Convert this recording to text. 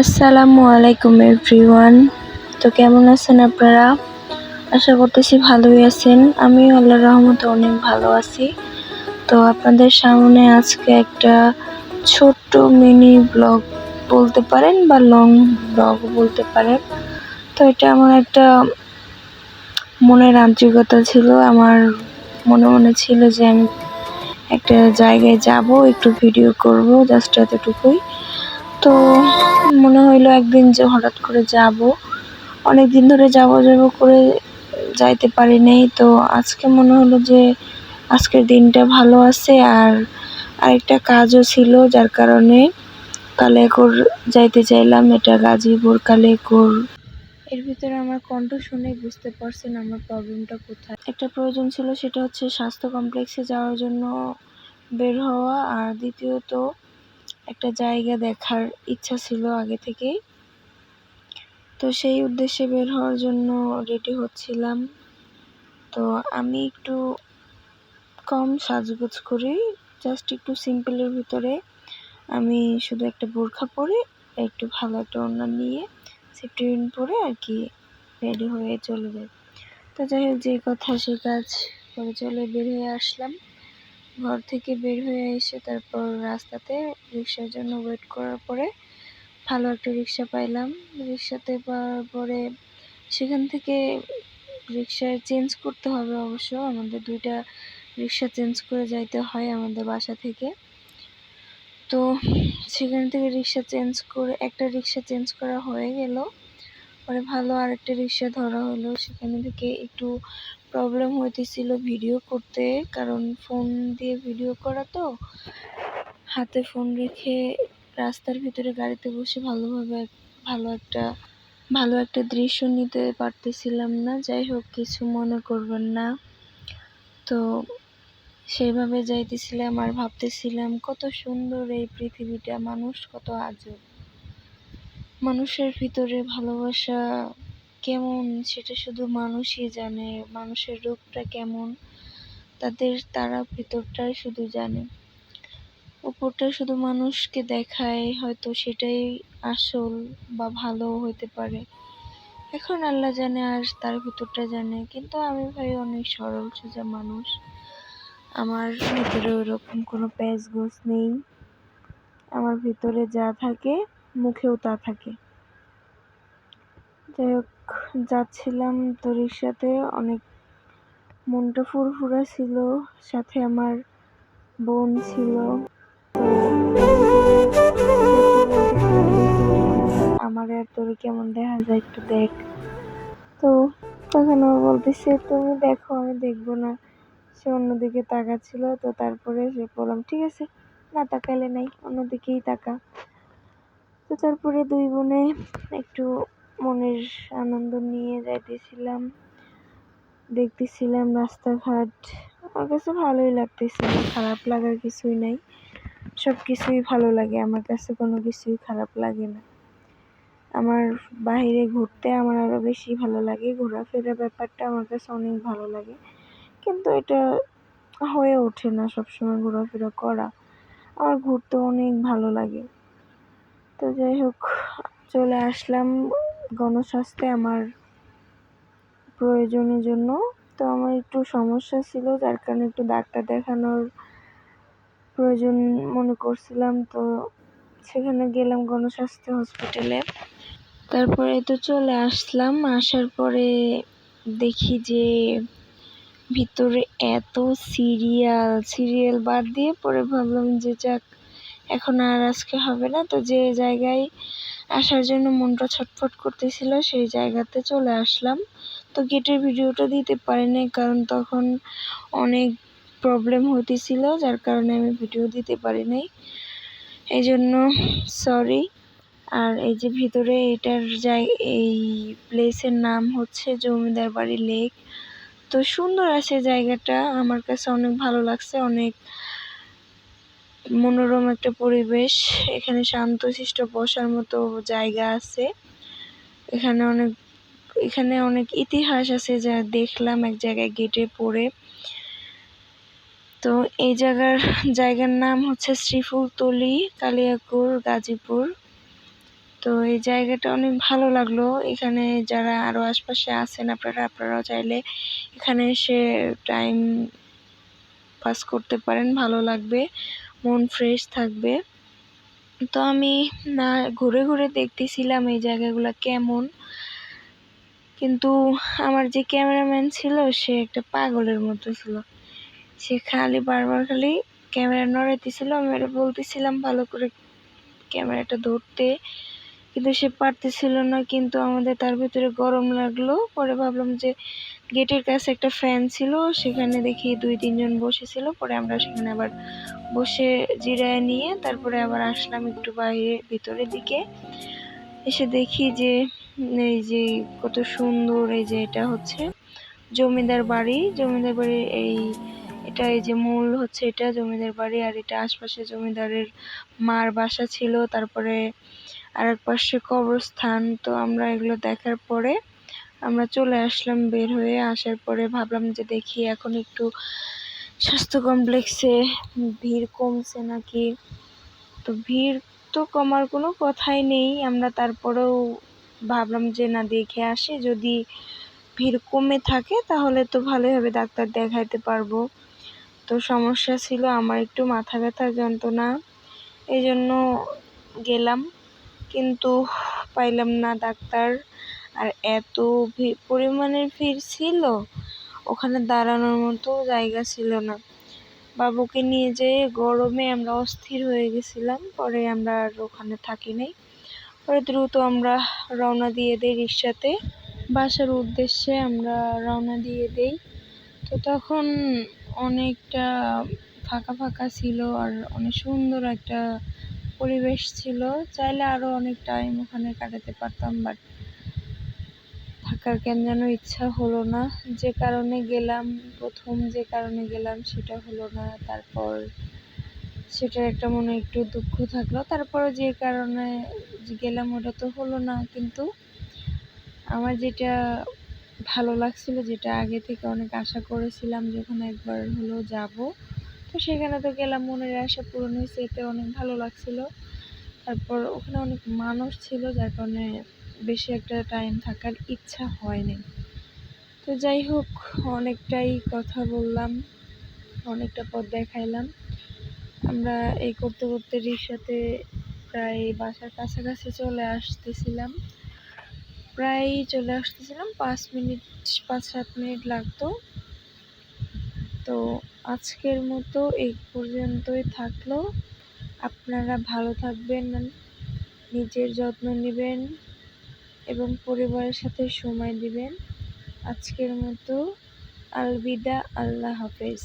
আসসালামু আলাইকুম এভরিওয়ান। তো কেমন আছেন আপনারা? আশা করতেছি ভালোই আছেন। আমিও আল্লাহর রহমতে অনেক ভালো আছি। তো আপনাদের সামনে আজকে একটা ছোট্ট মিনি ব্লগ বলতে পারেন বা লং ব্লগ বলতে পারেন। তো এটা আমার একটা মনের আন্তরিকতা ছিল। আমার মনে মনে ছিল যে আমি একটা জায়গায় যাব, একটু ভিডিও করব জাস্ট এতটুকুই। তো মনে হইল একদিন যে হঠাৎ করে যাব। অনেক দিন ধরে যাব যাব করে যাইতে পারি নাই। তো আজকে মনে হলো যে আজকের দিনটা ভালো আছে আর আরেকটা কাজও ছিল যার কারণে কালেকর যাইতে চাইলাম, এটা গাজীপুর কালেকর। এর ভিতরে আমার কণ্ঠ শুনে বুঝতে পারছেন আমার প্রবলেমটা কোথায়। একটা প্রয়োজন ছিল, সেটা হচ্ছে স্বাস্থ্য কমপ্লেক্সে যাওয়ার জন্য বের হওয়া। আর দ্বিতীয়ত একটা জায়গা দেখার ইচ্ছা ছিল আগে থেকেই। তো সেই উদ্দেশ্যে বের হওয়ার জন্য রেডি হচ্ছিলাম। তো আমি একটু কম সাজগোজ করি জাস্ট একটু সিম্পলের ভিতরে। আমি শুধু একটা বোরখা পরে, একটু ভালো একটা ওড়না নিয়ে সেফটি পরে আর কি রেডি হয়ে চলে যাই তো যাই হোক, যে কথা সে কাজ করে চলে বের হয়ে আসলাম। ঘর থেকে বের হয়ে এসে তারপর রাস্তাতে রিক্সার জন্য ওয়েট করার পরে ভালো একটা রিক্সা পাইলাম। রিক্সাতে পাওয়ার পরে সেখান থেকে রিক্সা চেঞ্জ করতে হবে অবশ্য। আমাদের দুইটা রিক্সা চেঞ্জ করে যাইতে হয় আমাদের বাসা থেকে। তো সেখান থেকে রিক্সা চেঞ্জ করে, একটা রিক্সা চেঞ্জ করা হয়ে গেল। পরে ভালো আরেকটা রিক্সা ধরা হলো। সেখানে থেকে একটু প্রবলেম হইতেছিল ভিডিও করতে, কারণ ফোন দিয়ে ভিডিও করা তো। হাতে ফোন রেখে রাস্তার ভিতরে গাড়িতে বসে ভালোভাবে, ভালো একটা ভালো একটা দৃশ্য নিতে পারতেছিলাম না। যাই হোক, কিছু মনে করবেন না। তো সেইভাবে যাইতেছিলাম আর ভাবতেছিলাম, কত সুন্দর এই পৃথিবীটা, মানুষ কত আজব। মানুষের ভিতরে ভালোবাসা কেমন? সেটা শুধু মানুষই জানে। মানুষের রূপটা কেমন? তাদের, তারা ভিতরটাই শুধু জানে। উপরটা শুধু মানুষকে দেখায়, হয়তো সেটাই আসল বা ভালো হইতে পারে। এখন আল্লাহ জানে আর তার ভিতরটা জানে। কিন্তু আমি ভাই অনেক সরল সোজা মানুষ। আমার ভিতরে ওরকম কোনো প্যাঁচ গোছ নেই। আমার ভিতরে যা থাকে, মুখেও তা থাকে। যাই হোক যাচ্ছিলাম তো সাথে। অনেক মনটা ফুরফুরা ছিল, সাথে আমার বোন ছিল। আমার আর তোর কেমন দেখা যায় একটু দেখ। তো তখন ও বলতেছে, তুমি দেখো, আমি দেখব না। সে অন্যদিকে তাকাচ্ছিল, তো তারপরে সে বললাম, ঠিক আছে, না তাকাইলে নাই, অন্যদিকেই তাকা। তো তারপরে দুই বোনে একটু মনের আনন্দ নিয়ে যাইতেছিলাম। দেখতেছিলাম রাস্তাঘাট। আমার কাছে ভালোই লাগতেছিল খারাপ লাগার কিছুই নাই। সব কিছুই ভালো লাগে, আমার কাছে কোনো কিছুই খারাপ লাগে না। আমার বাইরে ঘুরতে আমার আরও বেশি ভালো লাগে ঘোরাফেরা ব্যাপারটা আমার কাছে অনেক ভালো লাগে। কিন্তু এটা হয়ে ওঠে না সবসময় ঘোরাফেরা করা। আমার ঘুরতে অনেক ভালো লাগে। তো যাই হোক, চলে আসলাম। গণস্বাস্থ্যে আমার প্রয়োজনের জন্য। তো আমার একটু সমস্যা ছিল, যার কারণে একটু ডাক্তার দেখানোর প্রয়োজন মনে করছিলাম। তো সেখানে গেলাম গণস্বাস্থ্য হসপিটালে তারপরে তো চলে আসলাম। আসার পরে দেখি যে ভিতরে এত সিরিয়াল সিরিয়াল বাদ দিয়ে পরে ভাবলাম যে যাক, এখন আর আজকে হবে না। তো যে জায়গায় আসার জন্য মনটা ছটফট করতেছিল, সেই জায়গাতে চলে আসলাম। তো গেটের ভিডিওটা দিতে পারিনি কারণ তখন অনেক প্রবলেম হতেছিল যার কারণে আমি ভিডিও দিতে পারি নাই। এই জন্য সরি আর এই যে ভিতরে এটার জায় এই প্লেসের নাম হচ্ছে জমিদার বাড়ি লেক তো সুন্দর আছে জায়গাটা, আমার কাছে অনেক ভালো লাগছে, অনেক মনোরম একটা পরিবেশ। এখানে শান্তশিষ্ট বসার মতো জায়গা আছে। এখানে অনেক এখানে অনেক ইতিহাস আছে যা দেখলাম এক জায়গায় গেটে পড়ে। তো এই জায়গার জায়গার নাম হচ্ছে শ্রীফুলতলি, কালিয়াকুর, গাজীপুর। তো এই জায়গাটা অনেক ভালো লাগল। এখানে যারা আরও আশপাশে আছেন আপনারা, আপনারাও চাইলে এখানে এসে টাইম পাস করতে পারেন, ভালো লাগবে। মন ফ্রেশ থাকবে। তো আমি, না, ঘুরে ঘুরে দেখতেছিলাম এই জায়গাগুলো কেমন। কিন্তু আমার যে ক্যামেরাম্যান ছিল, সে একটা পাগলের মতো ছিল। সে খালি বারবার খালি ক্যামেরা নড়াইতেছিল। আমি এটা বলতেছিলাম, ভালো করে ক্যামেরাটা ধরতে। কিন্তু সে পারতেছিল না, কিন্তু আমাদের তার ভিতরে গরম লাগল। পরে ভাবলাম যে গেটের কাছে একটা ফ্যান ছিল, সেখানে দেখি দুই, তিনজন বসেছিল। পরে আমরা সেখানে আবার বসে জিরায় নিয়ে তারপরে আবার আসলাম একটু বাইরে, ভিতরের দিকে। এসে দেখি যে, এই যে কত সুন্দর, এই যে এটা হচ্ছে জমিদার বাড়ি। জমিদার বাড়ি এই, এটা এই যে মূল হচ্ছে এটা জমিদার বাড়ি, আর এটা আশপাশে জমিদারের মার বাসা ছিল। তারপরে আর এক পাশে কবরস্থান, তো আমরা এগুলো দেখার পরে আমরা চলে আসলাম বের হয়ে। আসার পরে ভাবলাম যে দেখি এখন একটু স্বাস্থ্য কমপ্লেক্সে ভিড় কমছে নাকি। তো ভিড় তো কমার কোনো কথাই নেই। আমরা তারপরেও ভাবলাম যে না, দেখে আসি। যদি ভিড় কমে থাকে তাহলে তো ভালোই হবে ডাক্তার দেখাইতে পারব। তো সমস্যা ছিল, আমার একটু মাথা ব্যথার যন্ত্রণা। এই জন্য গেলাম। কিন্তু পাইলাম না ডাক্তার। আর এত পরিমাণের ভিড় ছিল, ওখানে দাঁড়ানোর মতো জায়গা ছিল না। বাবুকে নিয়ে যেয়ে গরমে আমরা অস্থির হয়ে গেছিলাম, পরে আমরা আর ওখানে থাকি নাই। পরে দ্রুত আমরা রওনা দিয়ে দিই রিক্সাতে বাসার উদ্দেশ্যে আমরা রওনা দিয়ে দেই। তো তখন অনেকটা ফাঁকা ফাঁকা ছিল আর অনেক সুন্দর একটা পরিবেশ ছিল। চাইলে আরও অনেক টাইম ওখানে কাটাতে পারতাম বাট থাকার কেন যেন ইচ্ছা হলো না। যে কারণে গেলাম, প্রথম যে কারণে গেলাম সেটা হলো না। তারপর সেটার একটা মনে একটু দুঃখ থাকল। তারপরে যে কারণে গেলাম ওটা তো হলো না, কিন্তু আমার যেটা ভালো লাগছিল, যেটা আগে থেকে অনেক আশা করেছিলাম যে ওখানে একবার হলেও যাব। তো সেখানে তো গেলাম, মনের আশা পূরণ হয়েছে, এতে অনেক ভালো লাগছিল। তারপর ওখানে অনেক মানুষ ছিল, যার কারণে বেশি একটা টাইম থাকার ইচ্ছা হয়নি। তো যাই হোক, অনেকটাই কথা বললাম, অনেকটা পথ দেখাইলাম। আমরা এই করতে করতে রিক্সাতে প্রায় বাসার কাছাকাছি চলে আসতেছিলাম। প্রায় চলে আসতেছিলাম, পাঁচ মিনিট, পাঁচ সাত মিনিট লাগতো। তো আজকের মতো এই পর্যন্তই থাকল। আপনারা ভালো থাকবেন, নিজের যত্ন নেবেন এবং পরিবারের সাথে সময় দিবেন। আজকের মতো আলবিদা, আল্লাহ হাফেজ।